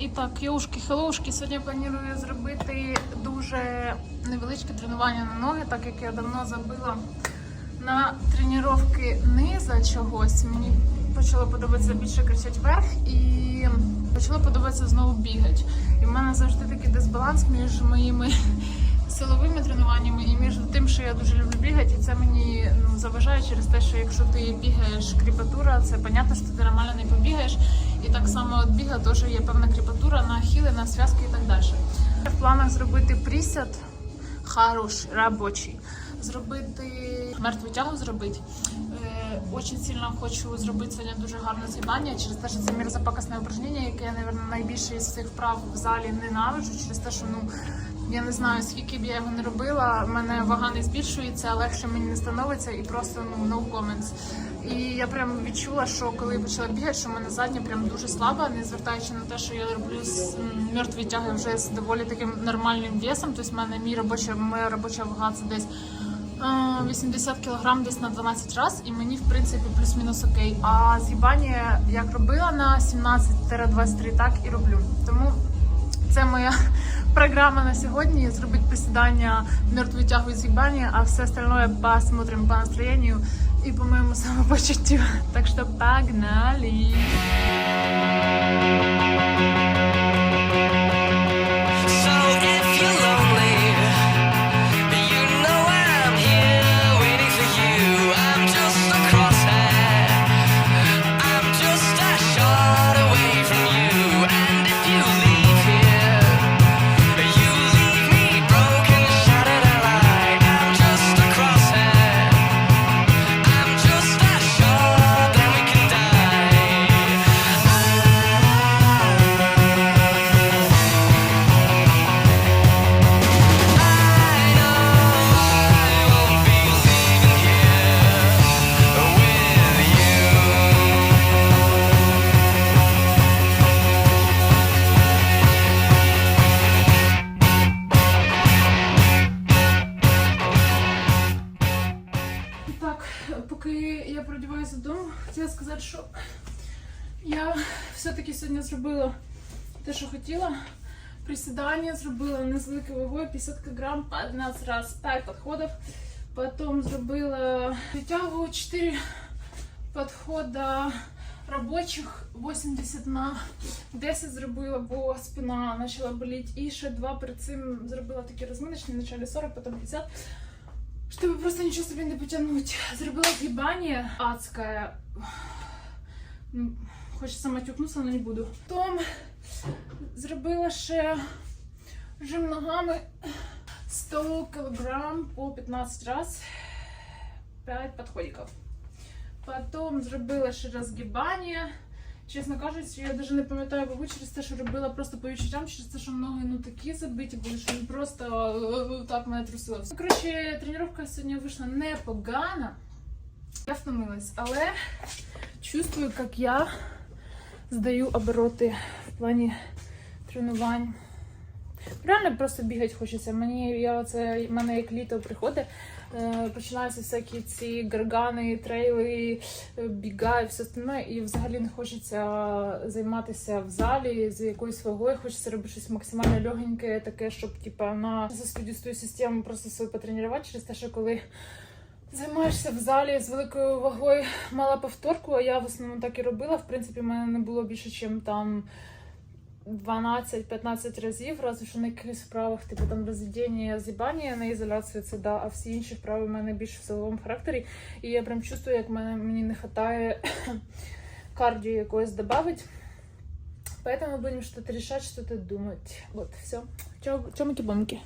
І так, йоушки, хелушки. Сьогодні я планую зробити дуже невеличке тренування на ноги, так як я давно забила на тренування низа чогось. Мені почало подобатися більше кричати вверх і почало подобатися знову бігати. І в мене завжди такий дисбаланс між моїми силовими тренуваннями і між тим, що я дуже люблю бігати, і це мені ну, заважає через те, що якщо ти бігаєш кріпатура, це понятно, що ти нормально не побігаєш. І так само від біга теж є певна кріпатура на хіли, на зв'язки і так далі. В планах зробити присяд хороший, робочий. Зробити мертву тягу зробити. Очень сильно хочу зробити сьогодні дуже гарне з'їдання через те, що це мірзапакасне упражнення, яке я, мабуть, найбільше із всіх вправ в залі ненавиджу, через те, що ну я не знаю, скільки б я його не робила, в мене вага не збільшується, легше мені не становиться і просто ну no comments. І я прям відчула, що коли я почала бігати, що в мене задня прям дуже слаба, не звертаючи на те, що я роблю з мертві тяги вже з доволі таким нормальним весом. Тобто в мене мій робоча, моя робоча вага це десь 80 кг десь на 12 разів, і мені в принципі плюс-мінус окей. А з'їбання як робила на 17-23, так і роблю. Тому це моя програма на сьогодні. Зробити присідання, мертву тягу і з'їбання, а все остальное посмотрим по настроєнню і по моєму самопочуттю. Так що погнали! Поки я продіваюся додому, хотіла сказати, що я все-таки сьогодні зробила те, що хотіла. Присідання зробила не з великою вагою, 50 кг по 11 раз 5 підходів. Потім зробила притягу 4 підходи робочих 80 на 10 зробила, бо спина почала боліти. І ще два перед цим зробила такі розминочні, вначале 40, потім 50. Чтобы просто ничего себе не потянуть. Зробила ебание адское. Ну, Хочеться матюкнутися, але не буду. Потім зробила ще жим ногами 100 кг по 15 раз. 5 підходиків. Потім зробила ще розгибання. Чесно кажучи, я навіть не пам'ятаю вагу через те, що робила просто по відчуттям, через те, що ноги ну такі забиті були, що він просто е, так мене трусило. Ну, Коротше, тренування сьогодні вийшла непогана. Я втомилась, але чувствую, як я здаю обороти в плані тренувань. Реально просто бігати хочеться. Мені я це мене як літо приходить. е, Починаються всякі ці гаргани, трейли, е, біга і все остальне, і взагалі не хочеться займатися в залі з якоюсь вагою. Хочеться робити щось максимально легеньке, таке, щоб типа на сосудисту систему просто свою потренувати через те, що коли займаєшся в залі з великою вагою, мала повторку, а я в основному так і робила. В принципі, в мене не було більше, ніж там. 12-15 разів, разве що на якихось вправах, типу там розведення, зібання на ізоляцію, це да, а всі інші вправи в мене більше в силовому характері. І я прям чувствую, як мене, мені не вистачає кардіо якогось добавить. Поэтому будем что-то решать, что-то думать. Вот, все. Чомики-бомки.